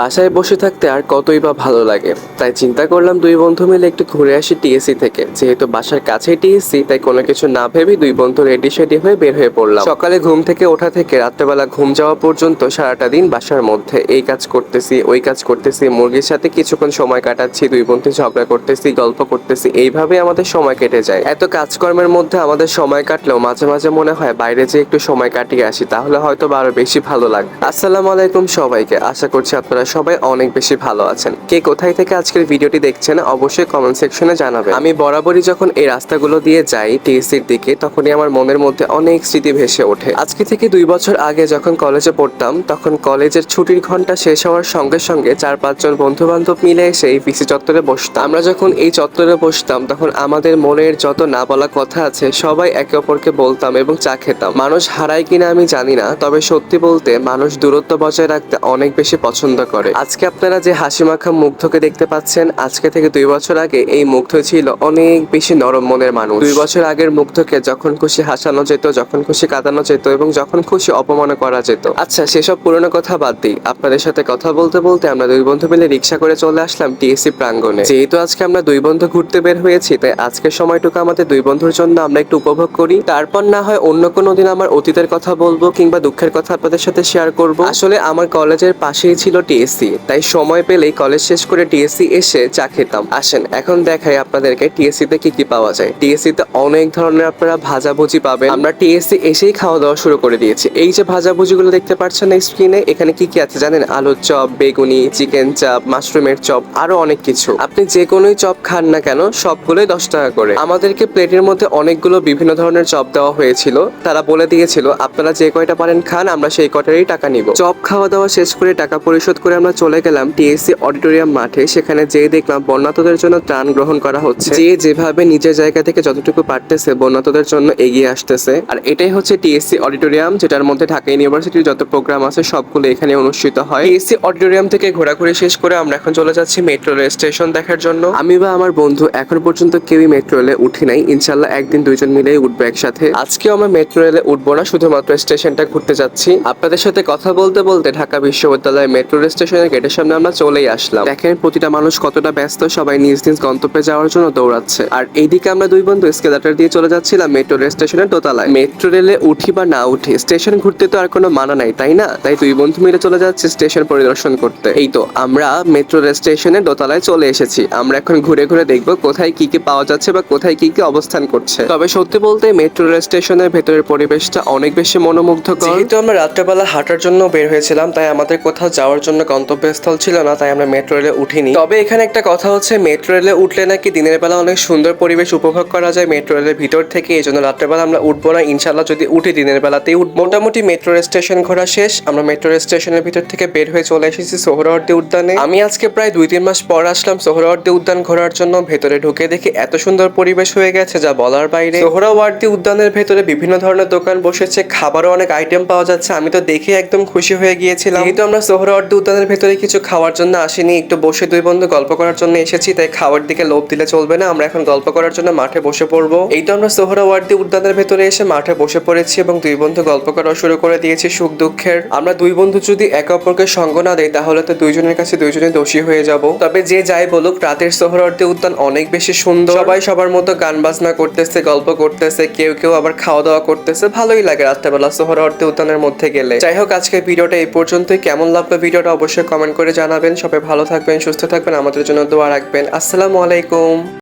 বাসায় বসে থাকতে আর কতই বা ভালো লাগে। তাই চিন্তা করলাম দুই বন্ধু মিলে একটু ঘুরে আসি টিএসসি থেকে। যেহেতু বাসার কাছেই টিএসসি, তাই কোনো কিছু না ভেবেই দুই বন্ধু রেডি সেডি হয়ে বের হয়ে পড়লাম। সকালে ঘুম থেকে ওঠা থেকে রাত্রেবেলা ঘুম যাওয়া পর্যন্ত সারাটা দিন বাসার মধ্যে। এই কাজ করতেছি, ওই কাজ করতেছি, মুরগির সাথে কিছুক্ষণ সময় কাটাচ্ছি, দুই বন্ধু ঝগড়া করতেছি, গল্প করতেছি, এইভাবে আমাদের সময় কেটে যায়। এত কাজকর্মের মধ্যে আমাদের সময় কাটলেও মাঝে মাঝে মনে হয় বাইরে যে একটু সময় কাটিয়ে আসি, তাহলে হয়তো আরও বেশি ভালো লাগবে আসসালামু আলাইকুম সবাইকে, আশা করছি আপনারা সবাই অনেক বেশি ভালো আছেন। কে কোথায় থেকে আজকের ভিডিওটি দেখছেন অবশ্যই কমেন্ট সেকশনে জানাবেন। আমি বরাবরই যখন এই রাস্তাগুলো দিয়ে যাই টিএসসির দিকে, তখনই আমার মনের মধ্যে অনেক স্মৃতি ভেসে ওঠে। আজকে থেকে দুই বছর আগে যখন কলেজে পড়তাম, তখন কলেজের ছুটির ঘণ্টা শেষ হওয়ার সঙ্গে সঙ্গে চার পাঁচজন বন্ধু বান্ধব মিলে এসে এই পিসি চত্বরে বসতাম। আমরা যখন এই চত্বরে বসতাম, তখন আমাদের মনের যত না বলা কথা আছে, সবাই একে অপরকে বলতাম এবং চা খেতাম। মানুষ হারায় কিনা আমি জানি না, তবে সত্যি বলতে মানুষ দূরত্ব বজায় রাখতে অনেক বেশি পছন্দ করে। আজকে আপনারা যে হাসি মাখা মুগ্ধকে দেখতে পাচ্ছেন, আজকে থেকে দুই বছর আগে এই মুগ্ধ ছিল অনেক বেশি নরম মনের মানুষ। দুই বছর আগের মুগ্ধকে যখন খুশি হাসানো যেত, যখন খুশি কাঁদানো যেত এবং যখন খুশি অপমান করা যেত। আচ্ছা সেসব পুরনো কথা বাদ দিই। আপনাদের সাথে কথা বলতে বলতে আমরা দুই বন্ধু মিলে রিক্সা করে চলে আসলাম টিএসসি প্রাঙ্গণে। যেহেতু আজকে আমরা দুই বন্ধু ঘুরতে বের হয়েছি, তাই আজকের সময়টুকু আমাদের দুই বন্ধুর জন্য আমরা একটু উপভোগ করি। তারপর না হয় অন্য কোনো দিন আমার অতীতের কথা বলব কিংবা দুঃখের কথা আপনাদের সাথে শেয়ার করব। আসলে আমার কলেজের পাশেই ছিল টিএসসি। তাই সময় পেলেই কলেজ শেষ করে টিএসসি এসে চা খেতাম। আসেন, এখন দেখাই আপনাদেরকে টিএসসি তে কি কি পাওয়া যায়। টিএসসি তে অনেক ধরনের আপনারা ভাজাভুজি পাবেন। আমরা টিএসসি এসেই খাওয়া দাওয়া শুরু করে দিয়েছি। এই যে ভাজা ভাজাভুজিগুলো দেখতে পাচ্ছেন না স্ক্রিনে এখানে কি কি আছে জানেন? আলুর চপ, বেগুনি, চিকেন চাপ, মাশরুমের চপ, আরও অনেক কিছু। আপনি যে কোনোই চপ খান না কেন, সবগুলোই দশ টাকা করে। আমাদেরকে প্লেটের মধ্যে অনেকগুলো বিভিন্ন ধরনের চপ দেওয়া হয়েছিল। তারা বলে দিয়েছিল, আপনারা যে কয়টা পারেন খান, আমরা সেই কটারই টাকা নিব। চপ খাওয়া দাওয়া শেষ করে টাকা পরিশোধ করে আমরা চলে গেলাম টিএসসি অডিটোরিয়াম মাঠে। সেখানে যেয়ে দেখলাম বন্যাতদের জন্য ত্রাণ গ্রহণ করা হচ্ছে। যে যেভাবে নিজের জায়গা থেকে যতটুকু পারতেছে বন্যাতদের জন্য এগিয়ে আসতেছে। আর এটাই হচ্ছে টিএসসি অডিটোরিয়াম, যেটার মধ্যে ঢাকা ইউনিভার্সিটির যত প্রোগ্রাম আছে সবগুলো এখানে অনুষ্ঠিত হয়। টিএসসি অডিটোরিয়াম থেকে ঘোরাঘুরি শেষ করে আমরা এখন চলে যাচ্ছি মেট্রো রেল স্টেশন দেখার জন্য। আমি বা আমার বন্ধু এখন পর্যন্ত কেউই মেট্রো রেলে উঠি নাই। ইনশাল্লাহ একদিন দুইজন মিলেই উঠবো একসাথে। আজকেও আমরা মেট্রো রেলে উঠবো না, শুধুমাত্র স্টেশনটা ঘুরতে যাচ্ছি। আপনাদের সাথে কথা বলতে বলতে ঢাকা বিশ্ববিদ্যালয় মেট্রো রেল স্টেশনের গেটের সামনে আমরা চলেই আসলাম। দেখেন প্রতিটা মানুষ কতটা ব্যস্ত, সবাই নিজ নিজ গন্তব্যে যাওয়ার জন্য দৌড়াচ্ছে। আর এইদিকে আমরা দুই বন্ধু স্কেলাটার দিয়ে চলে যাচ্ছিলাম মেট্রো রেল স্টেশনের দোতলায়। মেট্রো রেলে উঠি বা না উঠি, স্টেশন ঘুরতে তো আর কোনো মানা নাই, তাই না? তাই দুই বন্ধু মিলে চলে যাচ্ছে স্টেশন পরিদর্শন করতে। এই তো, আমরা মেট্রো রেল স্টেশনের দোতলায় চলে এসেছি। আমরা এখন ঘুরে ঘুরে দেখব কোথায় কি কি পাওয়া যাচ্ছে বা কোথায় কি কি অবস্থান করছে। তবে সত্যি বলতে মেট্রো রেল স্টেশনের ভেতরের পরিবেশটা অনেক বেশি মনোমুগ্ধকর। যেহেতু আমরা রাত্রেবেলা হাঁটার জন্য বের হয়েছিলাম, তাই আমাদের কোথাও যাওয়ার জন্য গন্তব্যস্থল ছিল না, তাই আমরা মেট্রো রেলে উঠিনি। তবে এখানে একটা কথা হচ্ছে, মেট্রো রেলে উঠলে নাকি দিনের বেলা অনেক সুন্দর পরিবেশ উপভোগ করা যায় মেট্রো রেলের ভিতর থেকে, এই জন্য রাত্রেবেলা আমরা উঠবো না। ইনশাল্লাহ যদি উঠি, দিনের বেলাতেই উঠ মোটামুটি মেট্রো রেল স্টেশন ঘোরা শেষ। আমরা মেট্রো রেল স্টেশনের ভিতর থেকে বের হয়ে চলে এসেছি সোহরাওয়ার্দী উদ্যানে। আমি আজকে প্রায় দুই তিন মাস পর আসলাম সোহরাওয়ার্দী উদ্যান ঘোরার জন্য। ভেতরে ঢুকে দেখি এত সুন্দর পরিবেশ হয়ে গেছে, যা বলার বাইরে। সোহরাওয়ার্দী উদ্যানের ভেতরে বিভিন্ন ধরনের দোকান বসেছে, খাবারও অনেক আইটেম পাওয়া যাচ্ছে। আমি তো দেখে একদম খুশি হয়ে গিয়েছিলাম। যেহেতু আমরা সোহরাওয়ার্দী উদ্যানের ভেতরে কিছু খাওয়ার জন্য আসিনি। একটু বসে দুই বন্ধু গল্প করার জন্য এসেছি, তাই খাওয়ার দিকে লোভ দিলে চলবে না। আমরা এখন গল্প করার জন্য মাঠে বসে পড়ব। এই তো আমরা সোহরাওয়ার্দী উদ্যানের ভেতরে এসে মাঠে বসে পড়েছি এবং দুই বন্ধু গল্প করা শুরু করে দিয়েছি সুখ দুঃখের। আমরা দুই বন্ধু যদি একে অপরকে সঙ্গ না দেয় তাহলে তো দুইজনের কাছে দুইজনে দোষী হয়ে যাব। তবে যে যাই বলুক, রাতের সোহরাওয়ার্দী উদ্যান অনেক বেশি সুন্দর। সবাই সবার মতো গান বাজনা করতেছে, গল্প করতেছে, কেউ কেউ আবার খাওয়া দাওয়া করতেছে। ভালোই লাগে রাত্রেবেলা সোহরাওয়ার্দী উদ্যানের মধ্যে গেলে। যাই হোক, আজকের ভিডিওটা এই পর্যন্তই। কেমন লাগবে ভিডিওটা অবশ্যই কমেন্ট করে জানাবেন। সবাই ভালো থাকবেন, সুস্থ থাকবেন, আমাদের জন্য দোয়া রাখবেন। আসসালামু আলাইকুম।